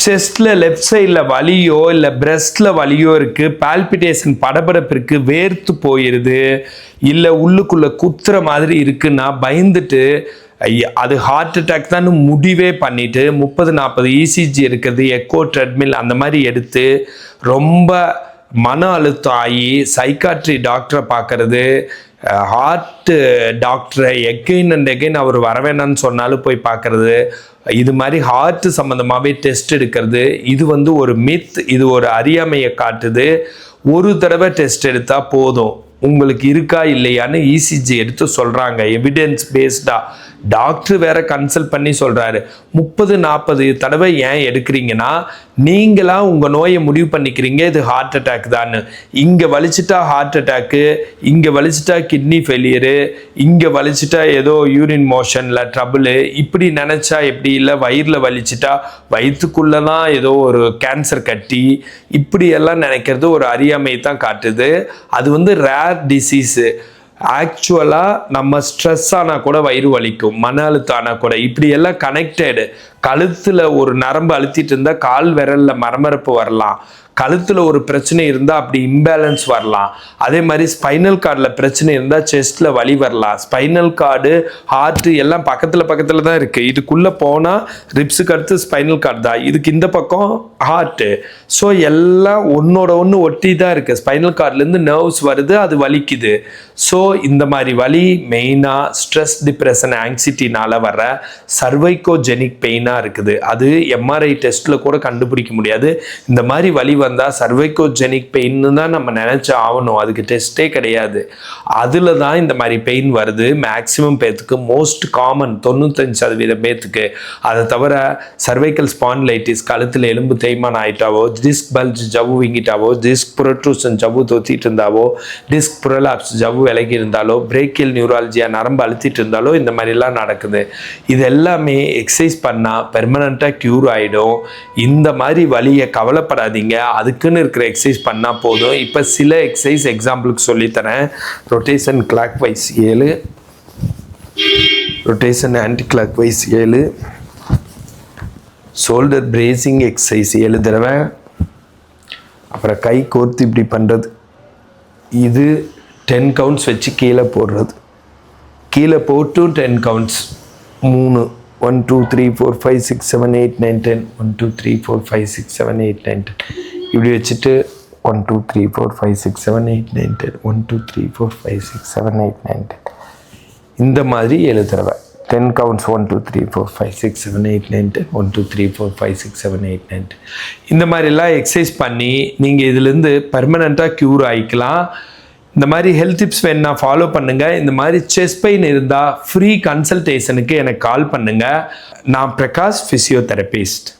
செஸ்டில் left சைடில் வலியோ இல்லை பிரஸ்டில் வலியோ இருக்குது பால்பிட்டேஷன் படபடப்பு இருக்குது வேர்த்து போயிடுது இல்லை உள்ளுக்குள்ளே குத்துற மாதிரி இருக்குன்னா பயந்துட்டு ஐயா அது ஹார்ட் அட்டாக் தான் முடிவே பண்ணிவிட்டு முப்பது நாற்பது இசிஜி இருக்கிறது எக்கோ ட்ரெட்மில் அந்த மாதிரி எடுத்து ரொம்ப மன அழுத்தம் ஆகி சைக்காட்ரி டாக்டரை பார்க்கறது ஹார்ட்டு டாக்டரை எகைன் அண்ட் எகைன் அவர் வர வேணாம்னு சொன்னாலும் போய் பார்க்குறது. இது மாதிரி ஹார்ட் சம்மந்தமாகவே டெஸ்ட் எடுக்கிறது. இது வந்து ஒரு மித் இது ஒரு அறியாமையை காட்டுது. ஒரு தடவை டெஸ்ட் எடுத்தால் போதும். உங்களுக்கு இருக்கா இல்லையான்னு இசிஜி எடுத்து சொல்கிறாங்க எவிடென்ஸ் பேஸ்டாக டாக்டர் வேற கன்சல்ட் பண்ணி சொல்கிறாரு முப்பது நாற்பது தடவை ஏன் எடுக்கிறீங்கன்னா நீங்களா உங்கள் நோயை முடிவு பண்ணிக்கிறீங்க இது ஹார்ட் அட்டாக் தான் இங்கே வலிச்சிட்டா ஹார்ட் அட்டாக்கு இங்கே வலிச்சிட்டா கிட்னி ஃபெயிலியரு இங்கே வலிச்சிட்டா ஏதோ யூரின் மோஷனில் ட்ரபுளு இப்படி நினச்சா எப்படி இல்லை வயிறில் வலிச்சிட்டா வயிற்றுக்குள்ளே தான் ஏதோ ஒரு கேன்சர் கட்டி இப்படியெல்லாம் நினைக்கிறது ஒரு அறியாமை தான் காட்டுது. அது வந்து ரேர் டிசீஸு ஆக்சுவலாக நம்ம ஸ்ட்ரெஸ் ஆனால் கூட வயிறு வலிக்கும் மன அழுத்தம் ஆனால் கூட. இப்படி எல்லாம் கனெக்டடு கழுத்தில் ஒரு நரம்பு அழுத்திட்டு இருந்தால் கால் விரலில் மரமரப்பு வரலாம். கழுத்தில் ஒரு பிரச்சனை இருந்தால் அப்படி இம்பேலன்ஸ் வரலாம். அதே மாதிரி ஸ்பைனல் கார்டில் பிரச்சனை இருந்தால் செஸ்ட்டில் வலி வரலாம். ஸ்பைனல் கார்டு ஹார்ட்டு எல்லாம் பக்கத்தில் பக்கத்தில் தான் இருக்குது இதுக்குள்ளே போனால் ரிப்ஸுக்கு அடுத்து ஸ்பைனல் கார்டு தான். இதுக்கு இந்த பக்கம் ஹார்ட்டு ஸோ எல்லாம் ஒன்றோட ஒன்று ஒட்டி தான் இருக்குது ஸ்பைனல் கார்ட்லேருந்து நர்வ்ஸ் வருது அது வலிக்குது. ஸோ இந்த மாதிரி வலி மெயினாக ஸ்ட்ரெஸ் டிப்ரெஷன் ஆங்ஸைட்டினால வர சர்வைகோஜெனிக் பெயினாக இருக்குது? அது எம்ஆர்ஐ டெஸ்ட்டில் கூட கண்டுபிடிக்க முடியாது. இந்த மாதிரி வலி வந்தால் சர்வைக்கோஜெனிக் பெயின்னு தான் நம்ம நினச்சி ஆகணும். அதுக்கு டெஸ்ட்டே கிடையாது. அதில் தான் இந்த மாதிரி பெயின் வருது. மேக்ஸிமம் பேத்துக்கு மோஸ்ட் காமன் தொண்ணூத்தஞ்சு சதவீதம் பேத்துக்கு. அதை தவிர சர்வைக்கல் ஸ்பான்லைட்டிஸ் கழுத்தில் எலும்பு தேய்மானம் ஆயிட்டாவோ டிஸ்க் பல்ஜ் ஜவ்வு வீங்கிட்டாவோ டிஸ்க் புரட்ரூசன் ஜவ்வு தொத்திட்டு இருந்தாவோ டிஸ்க் புரலாப்ஸ் ஜவ்வு விலகி இருந்தாலோ பிரேக்கியல் நியூராலஜியாக நரம்பு அழுத்திட்டு இருந்தாலோ இந்த மாதிரிலாம் நடக்குது. இது எல்லாமே எக்ஸசைஸ் பண்ணால் பெர்மனண்ட்டாக க்யூர் ஆகிடும் இந்த மாதிரி வழியை கவலைப்படாதீங்க. அதுக்குன்னு இருக்கிற எக்ஸசைஸ் பண்ணால் போதும். இப்போ சில எக்ஸசைஸ் எக்ஸாம்பிளுக்கு சொல்லித்தரேன். ரொட்டேஷன் கிளாக் வைஸ் ஏழு. ரொட்டேஷன் ஆன்டி கிளாக் வைஸ் ஏழு. ஷோல்டர் பிரேசிங் எக்ஸசைஸ் ஏழு தடவை. அப்புறம் கை கோர்த்து இப்படி பண்ணுறது இது டென் கவுண்ட்ஸ் வச்சு கீழே போடுறது. கீழே போட்டு டென் கவுண்ட்ஸ் மூணு. One two three four five six seven eight nine ten one two three four five six seven eight nine ten இப்படி வச்சுட்டு one two three four five six seven eight nine ten one two three four five six seven eight nine ten இந்த மாதிரி ஏழு தடவை. Ten counts one two three four five six seven eight nine ten one two three four five six seven eight nine ten இந்த மாதிரிலாம் exercise பண்ணி நீங்கள் இதுலேருந்து பர்மனெண்ட்டாக க்யூர் ஆகிக்கலாம் இந்த மாதிரி ஹெல்த் டிப்ஸ் வேணும்னா ஃபாலோ பண்ணுங்கள் இந்த மாதிரி செஸ் பெயின் இருந்தால் ஃப்ரீ கன்சல்டேஷனுக்கு எனக்கு கால் பண்ணுங்கள் நான் பிரகாஷ் ஃபிசியோதெரபிஸ்ட்